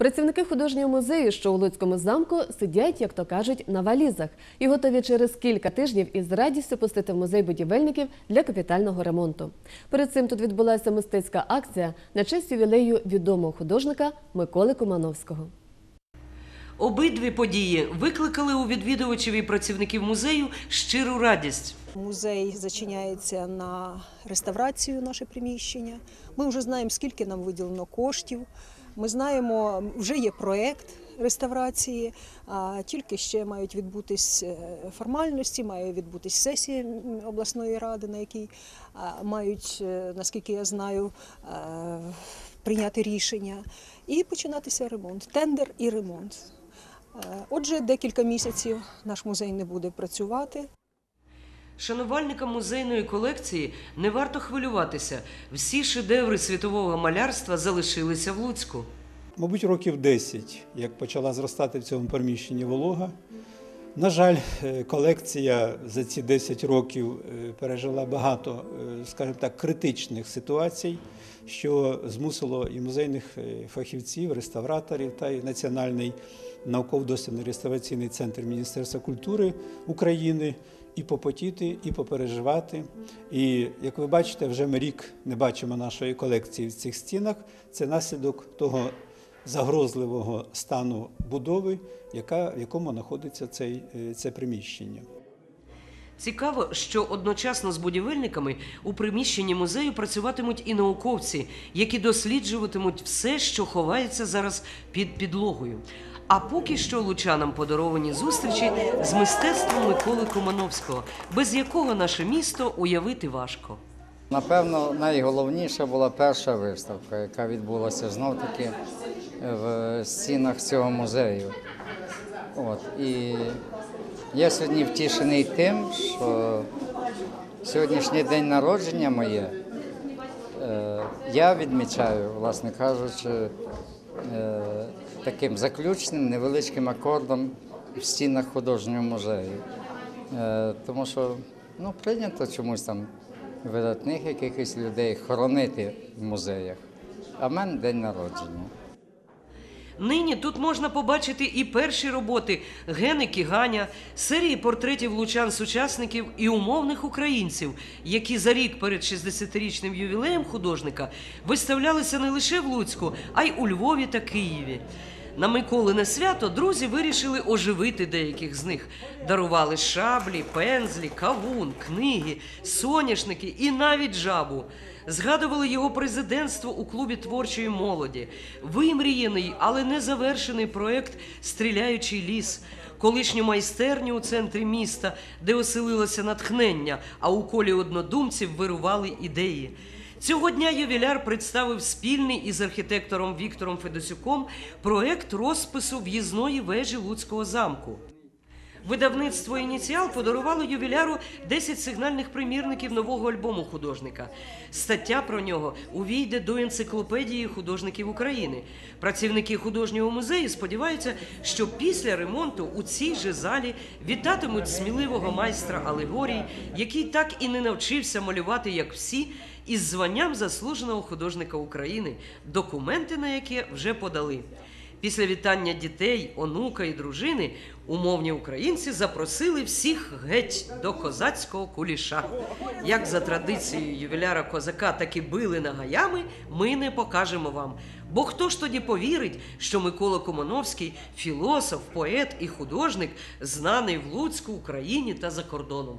Працівники художнього музею, що у Луцькому замку, сидять, як то кажуть, на валізах і готові через кілька тижнів із радістю пустити в музей будівельників для капітального ремонту. Перед цим тут відбулася мистецька акція на честь ювілею відомого художника Миколи Кумановського. Обидві події викликали у відвідувачів і працівників музею щиру радість. Музей зачиняється на реставрацію наше приміщення. Ми вже знаємо, скільки нам виділено коштів. Ми знаємо, вже є проєкт реставрації, а тільки ще мають відбутись е, формальності, має відбутись сесія обласної ради, на якій мають, е, наскільки я знаю, е, прийняти рішення і починатися ремонт, тендер і ремонт. Отже, декілька місяців наш музей не буде працювати. Шанувальникам музейної колекції не варто хвилюватися. Всі шедеври світового малярства залишилися в Луцьку. Мабуть, років 10, як почала зростати в цьому приміщенні волога. На жаль, е, колекція за ці 10 років е, пережила багато, е, скажімо так, критичних ситуацій, що змусило і музейних фахівців, реставраторів та й Національний науково-дослідний реставраційний центр Міністерства культури України і попотіти, і попереживати. І як ви бачите, вже ми рік не бачимо нашої колекції в цих стінах. Це наслідок того загрозливого стану будови, яка, в якому знаходиться цей, е, це приміщення. Цікаво, що одночасно з будівельниками у приміщенні музею працюватимуть і науковці, які досліджуватимуть все, що ховається зараз під підлогою. А поки що лучанам подаровані зустрічі з мистецтвом Миколи Комановського, без якого наше місто уявити важко. Напевно, найголовніша була перша виставка, яка відбулася знов таки в стінах цього музею. От. І я сьогодні втішений тим, що сьогоднішній день народження моє е, я відмічаю, власне кажучи, е, таким заключним невеличким акордом в стінах художнього музею. Е, Тому що ну, прийнято чомусь там видатних якихось людей хоронити в музеях. А в мене день народження. Нині тут можна побачити і перші роботи Гени Кіганя, серії портретів лучан-сучасників і умовних українців, які за рік перед 60-річним ювілеєм художника виставлялися не лише в Луцьку, а й у Львові та Києві. На Миколине свято друзі вирішили оживити деяких з них. Дарували шаблі, пензлі, кавун, книги, соняшники і навіть жабу. Згадували його президентство у клубі творчої молоді, вимріяний, але не завершений проект Стріляючий ліс, колишню майстерню у центрі міста, де оселилося натхнення, а у колі однодумців вирували ідеї. Цього дня ювіляр представив спільний із архітектором Віктором Федосюком проект розпису в'їзної вежі Луцького замку. Видавництво ініціал подарувало ювіляру 10 сигнальних примірників нового альбому художника. Стаття про нього увійде до енциклопедії художників України. Працівники художнього музею сподіваються, що після ремонту у цій же залі вітатимуть сміливого майстра алегорій, який так і не навчився малювати, як всі, із званням заслуженого художника України, документи на яке вже подали. Після вітання дітей, онука і дружини умовні українці запросили всіх геть до козацького куліша. Як за традицією ювіляра козака таки били нагаями, ми не покажемо вам. Бо хто ж тоді повірить, що Микола Комановський філософ, поет і художник, знаний в Луцьку, Україні та за кордоном?